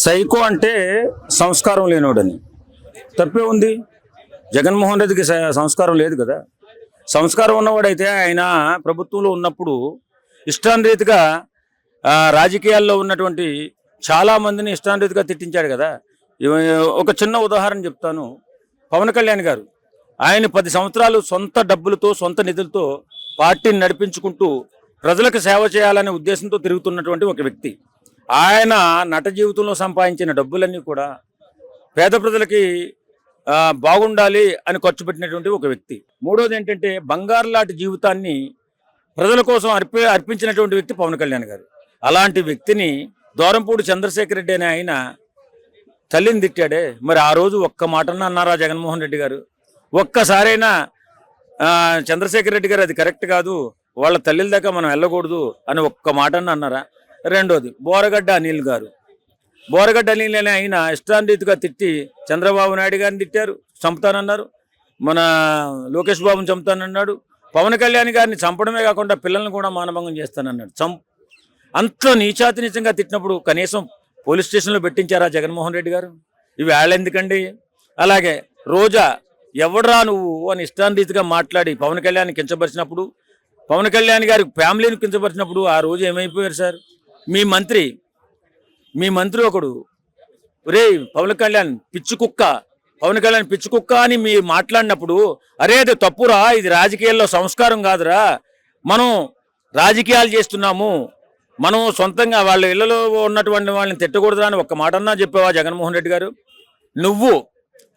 Psycho అంటే సంస్కారం లేనివాడని. తప్పే ఉంది. జగన్మోహన్ రెడ్డికి సంస్కారం లేదు కదా. సంస్కారం ఉన్నవాడైతే ఆయన ప్రభుత్వంలో ఉన్నప్పుడు ఇష్టాన్రీతిగా రాజకీయాల్లో ఉన్నటువంటి చాలా మందిని ఇష్టాన్రీతిగా తిట్టించాడు కదా. ఒక చిన్న ఉదాహరణ చెప్తాను. పవన్ కళ్యాణ్ గారు ఆయన పది సంవత్సరాలు సొంత డబ్బులతో సొంత నిధులతో పార్టీని నడిపించుకుంటూ ప్రజలకు సేవ చేయాలనే ఉద్దేశంతో తిరుగుతున్నటువంటి ఒక వ్యక్తి. ఆయన నట జీవితంలో సంపాదించిన డబ్బులన్నీ కూడా పేద ప్రజలకి బాగుండాలి అని ఖర్చు పెట్టినటువంటి ఒక వ్యక్తి. మూడోది ఏంటంటే బంగారు లాంటి జీవితాన్ని ప్రజల కోసం అర్పి అర్పించినటువంటి వ్యక్తి పవన్ కళ్యాణ్ గారు. అలాంటి వ్యక్తిని దూరంపూడి చంద్రశేఖర్ రెడ్డి అనే ఆయన తల్లిని తిట్టాడే. మరి ఆ రోజు ఒక్క మాటన్న అన్నారా జగన్మోహన్ రెడ్డి గారు. ఒక్కసారైనా చంద్రశేఖర్ రెడ్డి గారు అది కరెక్ట్ కాదు వాళ్ళ తల్లిల దాకా మనం వెళ్ళకూడదు అని ఒక్క మాటన్న అన్నారా? రెండోది బోరగడ్డ అనిల్ గారు. బోరగడ్డ అనిల్ అనే ఆయన ఇష్టాన్రీతిగా తిట్టి చంద్రబాబు నాయుడు గారిని తిట్టారు చంపుతానన్నారు. మన లోకేష్ బాబుని చంపుతానన్నాడు. పవన్ కళ్యాణ్ గారిని చంపడమే కాకుండా పిల్లల్ని కూడా మానభంగం చేస్తానన్నాడు. చం అంత నీచాతి నీచంగా తిట్టినప్పుడు కనీసం పోలీస్ స్టేషన్లో పెట్టించారా జగన్మోహన్ రెడ్డి గారు? ఇవి ఎందుకండి? అలాగే రోజా ఎవడరా నువ్వు అని ఇష్టాన్రీతిగా మాట్లాడి పవన్ కళ్యాణ్ కించపరిచినప్పుడు పవన్ కళ్యాణ్ గారి ఫ్యామిలీని కించపరిచినప్పుడు ఆ రోజు ఏమైపోయారు సార్? మీ మంత్రి మీ మంత్రి ఒకడు రే పవన్ కళ్యాణ్ పిచ్చి కుక్క పవన్ కళ్యాణ్ పిచ్చి కుక్క అని మీ మాట్లాడినప్పుడు అరే అది తప్పురా ఇది రాజకీయాల్లో సంస్కారం కాదురా మనం రాజకీయాలు చేస్తున్నాము మనం సొంతంగా వాళ్ళ ఇళ్ళలో ఉన్నటువంటి వాళ్ళని తిట్టకూడదురా అని ఒక్క మాట అన్నా చెప్పావా జగన్మోహన్ రెడ్డి గారు? నువ్వు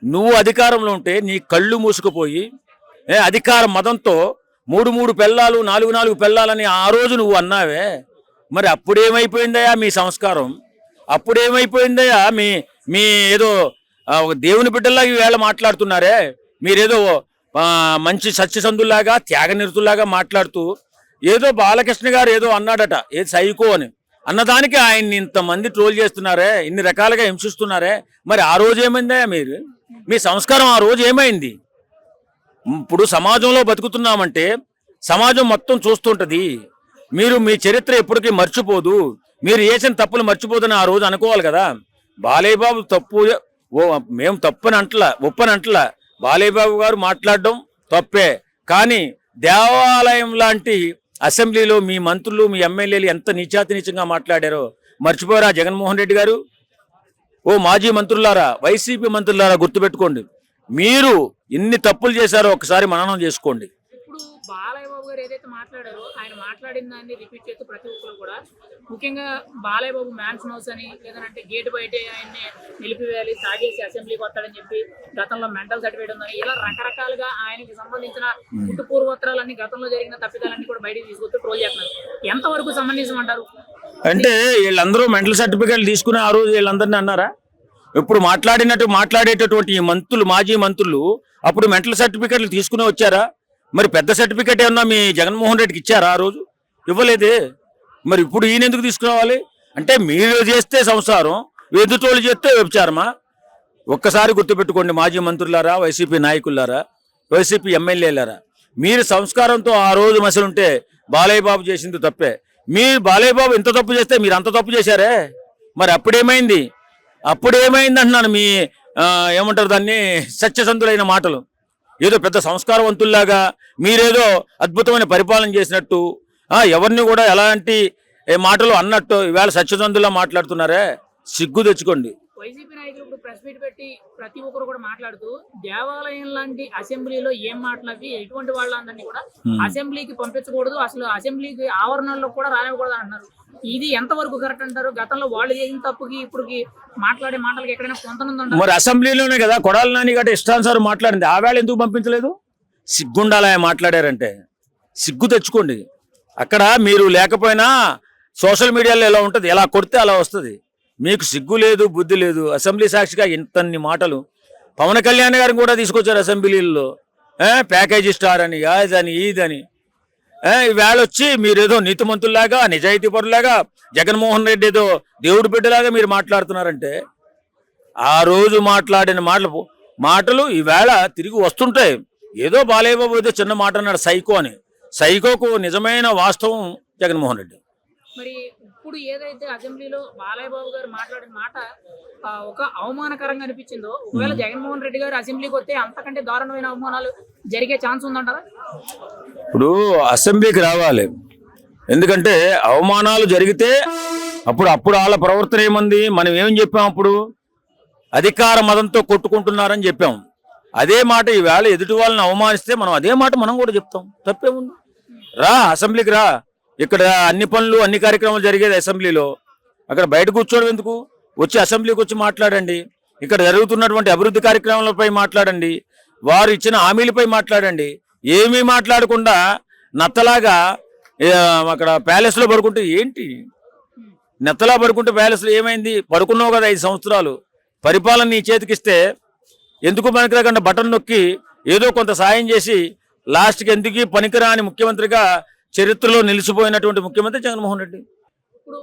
నువ్వు అధికారంలో ఉంటే నీ కళ్ళు మూసుకుపోయి అధికార మదంతో మూడు మూడు పెళ్ళాలు నాలుగు నాలుగు పెళ్ళాలని ఆ రోజు నువ్వు అన్నావే మరి అప్పుడేమైపోయిందయ్యా మీ సంస్కారం? అప్పుడేమైపోయిందయ్యా మీ మీ ఏదో దేవుని బిడ్డల్లాగా ఈవేళ మాట్లాడుతున్నారే? మీరేదో మంచి సత్యసంధుల్లాగా త్యాగనిరుతులాగా మాట్లాడుతూ ఏదో బాలకృష్ణ గారు ఏదో అన్నాడట ఏది సైకో అని. అన్నదానికి ఆయన్ని ఇంతమంది ట్రోల్ చేస్తున్నారే ఇన్ని రకాలుగా హింసిస్తున్నారే మరి ఆ రోజు ఏమైందయ్యా మీరు? మీ సంస్కారం ఆ రోజు ఏమైంది? ఇప్పుడు సమాజంలో బతుకుతున్నామంటే సమాజం మొత్తం చూస్తుంటది. మీరు మీ చరిత్ర ఎప్పటికీ మర్చిపోదు. మీరు చేసిన తప్పులు మర్చిపోదని ఆ రోజు అనుకోవాలి కదా. బాలయ్యబాబు తప్పు ఓ మేము తప్పని అంటలా ఒప్పని అంటలా బాలయ్యబాబు గారు మాట్లాడడం తప్పే. కానీ దేవాలయం లాంటి అసెంబ్లీలో మీ మంత్రులు మీ ఎమ్మెల్యేలు ఎంత నీచాతి నీచంగా మాట్లాడారో మర్చిపోరా జగన్మోహన్ రెడ్డి గారు? ఓ మాజీ మంత్రులారా వైసీపీ మంత్రులారా గుర్తుపెట్టుకోండి. మీరు ఎన్ని తప్పులు చేశారో ఒకసారి మననం చేసుకోండి. బాలయ్య బాబు గారు ఏదైతే మాట్లాడారో ఆయన మాట్లాడిన దాన్ని రిపీట్ చేస్తూ ప్రతి ఒక్కరు కూడా ముఖ్యంగా బాలయ్య బాబు మ్యాన్షన్ హౌస్ అని లేదంటే గేట్ బయటే ఆయన్ని నిలిపివేయాలి తాగేసి అసెంబ్లీకి వస్తాడని చెప్పి గతంలో మెంటల్ సర్టిఫికేట్ ఉందని ఇలా రకరకాలుగా ఆయనకి సంబంధించిన పుట్టు పూర్వోత్తరాలన్నీ గతంలో జరిగిన తప్పిదాలన్నీ కూడా బయటికి తీసుకొస్తూ ట్రోల్ చేస్తున్నారు. ఎంతవరకు సంబంధించమంటారు అంటే వీళ్ళందరూ మెంటల్ సర్టిఫికేట్లు తీసుకుని ఆ రోజు వీళ్ళందరినీ అన్నారా? ఇప్పుడు మాట్లాడినట్టు మాట్లాడేటటువంటి ఈ మంత్రులు మాజీ మంత్రులు అప్పుడు మెంటల్ సర్టిఫికేట్లు తీసుకుని వచ్చారా? మరి పెద్ద సర్టిఫికేట్ ఏమన్నా మీ జగన్మోహన్ రెడ్డికి ఇచ్చారా ఆ రోజు? ఇవ్వలేదే. మరి ఇప్పుడు ఈయన ఎందుకు తీసుకురావాలి? అంటే మీరు చేస్తే సంసారం ఎదుటోళ్ళు చేస్తే వ్యభిచారమా? ఒక్కసారి గుర్తుపెట్టుకోండి మాజీ మంత్రులారా వైసీపీ నాయకులారా వైసీపీ ఎమ్మెల్యేలారా. మీరు సంస్కారంతో ఆ రోజు మసలుంటే బాలయ్య బాబు చేసింది తప్పే. మీరు బాలయ్య బాబు ఇంత తప్పు చేస్తే మీరు అంత తప్పు చేశారే? మరి అప్పుడేమైంది? అప్పుడేమైంది అంటున్నాను మీ ఏమంటారు దాన్ని? సత్యసంతులైన మాటలు. ఏదో పెద్ద సంస్కారవంతుల్లాగా మీరేదో అద్భుతమైన పరిపాలన చేసినట్టు ఎవరిని కూడా ఎలాంటి మాటలు అన్నట్టు ఈవేళ సత్యసంతుల్లా మాట్లాడుతున్నారే? సిగ్గు తెచ్చుకోండి. వైసీపీ నాయకులు ఇప్పుడు ప్రెస్ మీట్ పెట్టి ప్రతి ఒక్కరు కూడా మాట్లాడుతూ దేవాలయం లాంటి అసెంబ్లీలో ఏం మాట్లాడి ఎటువంటి వాళ్ళందరినీ కూడా అసెంబ్లీకి పంపించకూడదు. అసలు అసెంబ్లీకి ఆవరణలో కూడా రానివ్వకూడదు అంటున్నారు. ఇది ఎంతవరకు కరెక్ట్ అంటారు? గతంలో వాళ్ళు చేసిన తప్పుకి ఇప్పుడుకి మాట్లాడే మాటలకి ఎక్కడైనా పొంతనుందంటారు మరి అసెంబ్లీలోనే కదా కొడాలి నాని గట్ట ఇష్టానుసారం మాట్లాడింది. ఆ వేళ ఎందుకు పంపించలేదు? సిగ్గుండాలా మాట్లాడారంటే. సిగ్గు తెచ్చుకోండి. అక్కడ మీరు లేకపోయినా సోషల్ మీడియాలో ఎలా ఉంటుంది? ఎలా కొడితే అలా వస్తుంది? మీకు సిగ్గు లేదు బుద్ధి లేదు. అసెంబ్లీ సాక్షిగా ఇంతన్ని మాటలు పవన్ కళ్యాణ్ గారిని కూడా తీసుకొచ్చారు అసెంబ్లీల్లో ప్యాకేజీ స్టార్ అని అదని ఇదని. ఏ, ఈవేళ వచ్చి మీరేదో నీతిమంతుల్లాగా నిజాయితీ పరులాగా జగన్మోహన్ రెడ్డి ఏదో దేవుడి బిడ్డలాగా మీరు మాట్లాడుతున్నారంటే ఆ రోజు మాట్లాడిన మాటలు మాటలు ఈవేళ తిరిగి వస్తుంటాయి. ఏదో బాలయ్య బాబు ఏదో చిన్న మాట అన్నాడు సైకో అని. సైకోకు నిజమైన వాస్తవం జగన్మోహన్ రెడ్డి. మరి ఇప్పుడు ఏదైతే అసెంబ్లీలో బాలయ్య బాబు గారు మాట్లాడిన మాట ఒక అవమానకరంగా అనిపించిందో ఒకవేళ జగన్మోహన్ రెడ్డి గారు అసెంబ్లీకి వస్తే అంతకంటే దారుణమైన అవమానాలు జరిగే ఛాన్స్ ఉందంటారా? ఇప్పుడు అసెంబ్లీకి రావాలి. ఎందుకంటే అవమానాలు జరిగితే అప్పుడు అప్పుడు వాళ్ళ ప్రవర్తన ఏముంది? మనం ఏం చెప్పాం అప్పుడు? అధికార మదంతో కొట్టుకుంటున్నారని చెప్పాం. అదే మాట ఈవేళ ఎదుటి వాళ్ళని అవమానిస్తే మనం అదే మాట మనం కూడా చెప్తాం. తప్పేముంది? రా అసెంబ్లీకి రా. ఇక్కడ అన్ని పనులు అన్ని కార్యక్రమాలు జరిగేది అసెంబ్లీలో. అక్కడ బయట కూర్చోవడం ఎందుకు? వచ్చి అసెంబ్లీకి వచ్చి మాట్లాడండి. ఇక్కడ జరుగుతున్నటువంటి అభివృద్ధి కార్యక్రమాలపై మాట్లాడండి. వారు ఇచ్చిన హామీలపై మాట్లాడండి. ఏమీ మాట్లాడకుండా నత్తలాగా అక్కడ ప్యాలెస్లో పడుకుంటే ఏంటి? నెత్తలా పడుకుంటే ప్యాలెస్లో ఏమైంది? పడుకున్నావు కదా ఐదు సంవత్సరాలు. పరిపాలన నీ చేతికిస్తే ఎందుకు పనికిరాకుండా బటన్ నొక్కి ఏదో కొంత సాయం చేసి లాస్ట్కి ఎందుకు పనికిరాని ముఖ్యమంత్రిగా చరిత్రలో నిలిచిపోయినటువంటి ముఖ్యమంత్రి జగన్మోహన్ రెడ్డి. ఇప్పుడు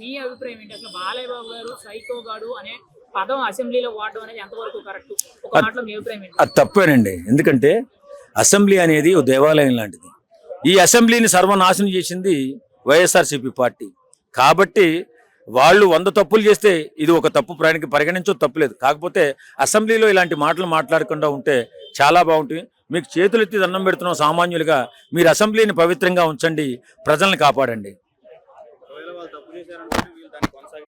మీ అభిప్రాయం ఏంటి? అసలు బాలయ్య బాబు గారు సైకో గాడు అనే పదం అసెంబ్లీలో వాడడం అనేది ఎంతవరకు కరెక్ట్? ఒక మాటలో మీ అభిప్రాయం ఏంటి? అది తప్పేనండి. ఎందుకంటే అసెంబ్లీ అనేది ఓ దేవాలయం లాంటిది. ఈ అసెంబ్లీని సర్వనాశనం చేసింది వైఎస్ఆర్సీపీ పార్టీ. కాబట్టి వాళ్ళు వంద తప్పులు చేస్తే ఇది ఒక తప్పు ప్రయాణికి పరిగణించో తప్పులేదు. కాకపోతే అసెంబ్లీలో ఇలాంటి మాటలు మాట్లాడకుండా ఉంటే చాలా బాగుంటుంది. మీకు చేతులెత్తి దండం పెడుతున్నాం సామాన్యులుగా. మీరు అసెంబ్లీని పవిత్రంగా ఉంచండి. ప్రజల్ని కాపాడండి.